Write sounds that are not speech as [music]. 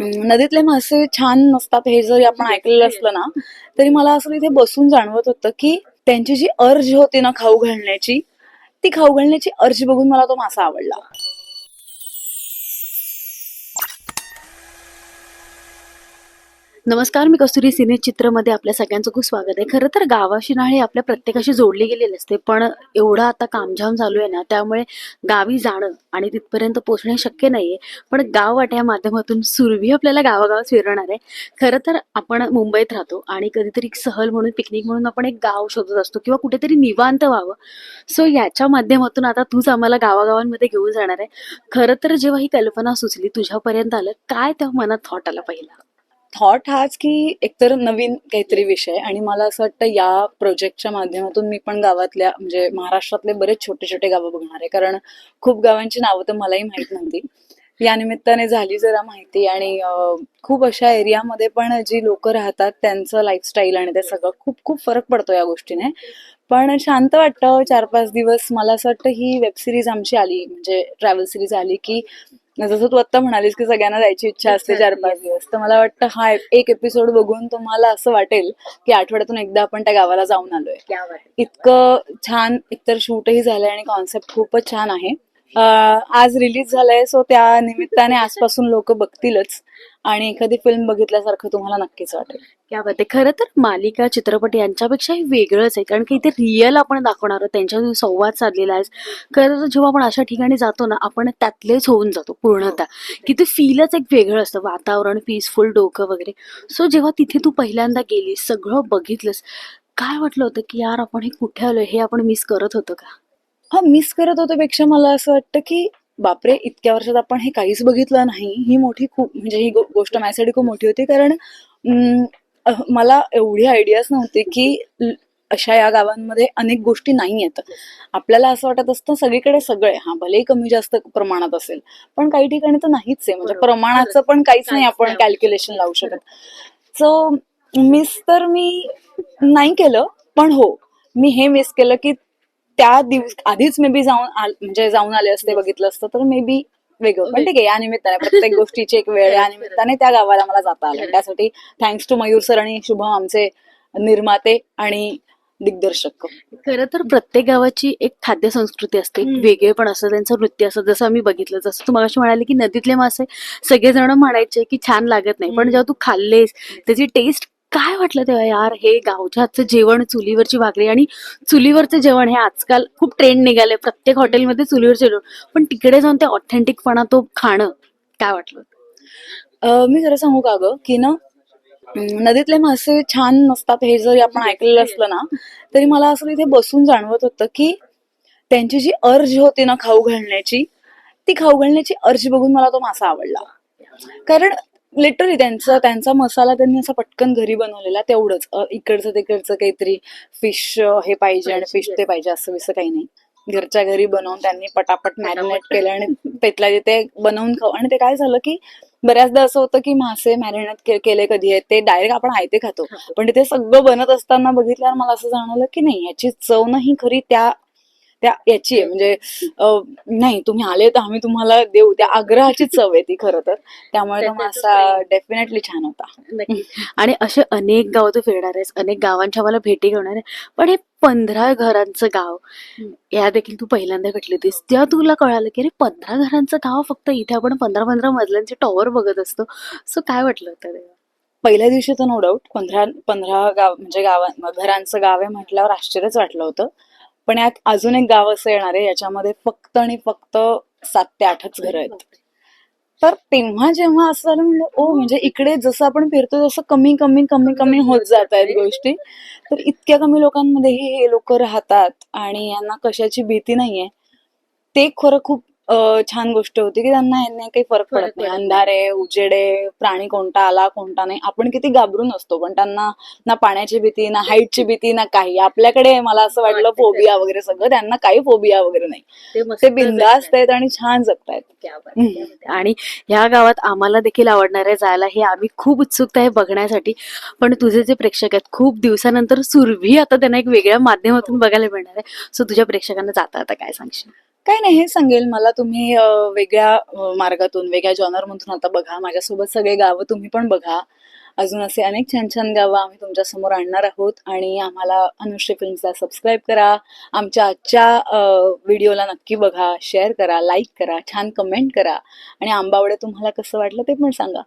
नदीतले मासे छान नसतात हे जरी आपण ऐकलेलं असलं ना तरी मला असं तिथे बसून जाणवत होतं की त्यांची जी अर्ज होती ना खाऊ घालण्याची ती खाऊ घालण्याची अर्ज बघून मला तो मासा आवडला. नमस्कार मी कस्तुरी सिने चित्रमध्ये आपल्या सगळ्यांचं खूप स्वागत आहे. खरं तर गावाशी नाळी आपल्या प्रत्येकाशी जोडली गेलेली असते पण एवढं आता कामझाम चालू आहे ना त्यामुळे गावी जाणं आणि तिथपर्यंत पोहोचणे शक्य नाहीये. पण गाव वाट या माध्यमातून सुरभी आपल्याला गावागावात फिरवणार आहे. खरं तर आपण मुंबईत राहतो आणि कधीतरी सहल म्हणून पिकनिक म्हणून आपण एक गाव शोधत असतो किंवा कुठेतरी निवांत व्हावं. सो याच्या माध्यमातून आता तूच आम्हाला गावागावांमध्ये घेऊन जाणार आहे. खरं तर जेव्हा ही कल्पना सुचली तुझ्यापर्यंत आलं काय तेव्हा मनात थॉट आला पहिला? थॉट हाच की एकतर नवीन काहीतरी विषय आणि मला असं वाटतं या प्रोजेक्टच्या माध्यमातून मी पण गावातल्या म्हणजे महाराष्ट्रातले बरेच छोटे छोटे गावं बघणार आहे. कारण खूप गावांची नावं तर मलाही माहीत नव्हती. या निमित्ताने झाली जरा माहिती आणि खूप अशा एरियामध्ये पण जी लोक राहतात त्यांचं लाईफस्टाईल आणि ते सगळं खूप खूप फरक पडतो या गोष्टीने. पण शांत वाटतं चार पाच दिवस. मला असं वाटतं ही वेब सिरीज आमची आली म्हणजे ट्रॅव्हल सिरीज आली की जसं तू आत्ता म्हणालीस की सगळ्यांना जायची इच्छा असते चार पाच दिवस तर मला वाटतं हा एक एपिसोड बघून तुम्हाला असं वाटेल की आठवड्यातून एकदा आपण त्या गावाला जाऊन आलोय. इतकं छान एकतर शूटही झालंय आणि कॉन्सेप्ट खूपच छान आहे. आज रिलीज झालंय सो त्या निमित्ताने आजपासून लोक बघतीलच. आणि एखादी फिल्म बघितल्यासारखं तुम्हाला नक्कीच वाटेल. क्या बात आहे. खरं तर मालिका चित्रपट यांच्यापेक्षा हे वेगळंच आहे. कारण की इथे रिअल आपण दाखवणार आहोत. त्यांच्याशी संवाद साधलेला आहे. खरं तर जेव्हा आपण अशा ठिकाणी जातो ना आपण त्यातलेच होऊन जातो पूर्णतः. की ते फीलच एक वेगळं असतं. वातावरण पीसफुल डोकं वगैरे. सो जेव्हा तिथे तू पहिल्यांदा गेलीस सगळं बघितलंस काय वाटलं होतं की यार आपण हे कुठे आलोय? हे आपण मिस करत होतो का? हा मिस करत होतो पेक्षा मला असं वाटतं की बापरे इतक्या वर्षात आपण हे काहीच बघितलं नाही. ही मोठी खूप म्हणजे ही गो- गोष्ट माझ्यासाठी खूप मोठी होती. कारण मला एवढी आयडियाच नव्हती की अशा या गावांमध्ये अनेक गोष्टी नाही आहेत. आपल्याला असं वाटत असतं सगळीकडे सगळे हा भलेही कमी जास्त प्रमाणात असेल पण काही ठिकाणी तर नाहीच आहे. म्हणजे. प्रमाणाचं पण काहीच नाही आपण. कॅल्क्युलेशन लावू शकत. सो मिस तर मी नाही केलं पण हो मी हे मिस केलं की त्या दिवस आधीच मे बी जाऊन म्हणजे जाऊन आले असते बघितलं असतं तर मे बी वेगळं. पण ठीक आहे या निमित्ताने [laughs] प्रत्येक गोष्टीची एक वेळ या निमित्ताने त्या गावाला मला जाता आलं. त्यासाठी थँक्स टू मयूर सर आणि शुभम आमचे निर्माते आणि दिग्दर्शक. खरं तर प्रत्येक गावाची एक खाद्य संस्कृती असते एक वेगळेपण असतं त्यांचं नृत्य असतं. जसं आम्ही बघितलं जसं तू मगाशी म्हणाले की नदीतले मासे सगळेजण म्हणायचे की छान लागत नाही. पण. जेव्हा तू खाल्लेस त्याची टेस्ट काय वाटलं तेव्हा यार? हे गावच्या हातचं जेवण चुलीवरची भाकरी आणि चुलीवरचं जेवण हे आजकाल खूप ट्रेंड निघाले प्रत्येक हॉटेलमध्ये चुलीवरचं जेवण. पण तिकडे जाऊन ते ऑथेंटिकपणा तो खाणं काय वाटलं? मी खरं सांगू का ग? की ना नदीतले मासे छान नसतात हे जरी आपण ऐकलेलं असलं ना तरी मला असं तिथे बसून जाणवत होतं की त्यांची जी अर्ज होती ना खाऊ घालण्याची ती खाऊ घालण्याची अर्ज बघून मला तो मासा आवडला. कारण लिटरली त्यांचा त्यांचा मसाला त्यांनी असा पटकन घरी बनवलेला तेवढंच. अं, इकडचं तिकडचं काहीतरी फिश हे पाहिजे आणि फिश ते पाहिजे असं विसं काही नाही. घरच्या घरी बनवून त्यांनी पटापट मॅरिनेट केलं आणि तिथल्या तिथे बनवून खाऊ. आणि ते काय झालं की बऱ्याचदा असं होतं की मासे मॅरिनेट केले कधी आहेत ते डायरेक्ट आपण आयते खातो. पण तिथे सगळं बनत असताना बघितल्यावर मला असं जाणवलं की नाही याची चव नाही खरी त्या त्या याची आहे. म्हणजे नाही तुम्ही आले तर आम्ही तुम्हाला देऊ. त्या आग्रहाची चव आहे ती खरं तर. त्यामुळे तो मासा. डेफिनेटली छान होता. [laughs] आणि असे अनेक गाव तू फिरणार आहेस. अनेक गावांच्या मला भेटी घेणार आहे. पण हे पंधरा घरांचं गाव या देखील तू पहिल्यांदा भेटली होतीस तेव्हा तुला कळालं की अरे पंधरा घरांचं गाव फक्त इथे आपण पंधरा पंधरा मजल्यांचे टॉवर बघत असतो. सो काय वाटलं होतं तेव्हा? पहिल्या दिवशी तर नो डाऊट पंधरा पंधरा गाव म्हणजे गाव घरांचं गाव आहे म्हटल्यावर आश्चर्यच वाटलं होतं. पण यात अजून एक गाव असं येणार आहे याच्यामध्ये फक्त आणि फक्त सात ते आठच घरं आहेत. तर तेव्हा जेव्हा असं झालं म्हणलं ओ म्हणजे इकडे जसं आपण फिरतो तसं कमी कमी कमी कमी होत जात. आहेत गोष्टी. तर इतक्या कमी लोकांमध्येही हे लोक राहतात आणि यांना कशाची भीती नाहीये. ते खरं खूप छान गोष्ट होती की त्यांना यांना काही फरक पडत नाही. अंधारे उजेडे प्राणी कोणता आला कोणता नाही. आपण किती घाबरून असतो पण त्यांना ना पाण्याची भीती ना हाईटची भीती ना काही. आपल्याकडे मला असं वाटलं. फोबिया वगैरे सगळं. त्यांना काही फोबिया वगैरे नाही. ते बिंदास्त आहेत आणि छान जगतायत. आणि ह्या गावात आम्हाला देखील आवडणार आहे जायला हे आम्ही खूप उत्सुकता आहे बघण्यासाठी. पण तुझे जे प्रेक्षक आहेत खूप दिवसानंतर सुरभी आता त्यांना एक वेगळ्या माध्यमातून बघायला मिळणार आहे. सो तुझ्या प्रेक्षकांना जाता आता काय सांगशील? काय नाही हे सांगेल. मला तुम्ही वेगळ्या मार्गातून वेगळ्या जॉनरमधून आता बघा. माझ्यासोबत सगळे गावं तुम्ही पण बघा. अजून असे अनेक छान छान गावं आम्ही तुमच्यासमोर आणणार आहोत. आणि आम्हाला अनुश्री फिल्म्सला सबस्क्राईब करा. आमच्या आजच्या व्हिडिओला नक्की बघा. शेअर करा लाईक करा छान कमेंट करा. आणि आंबावडे तुम्हाला कसं वाटलं ते पण सांगा.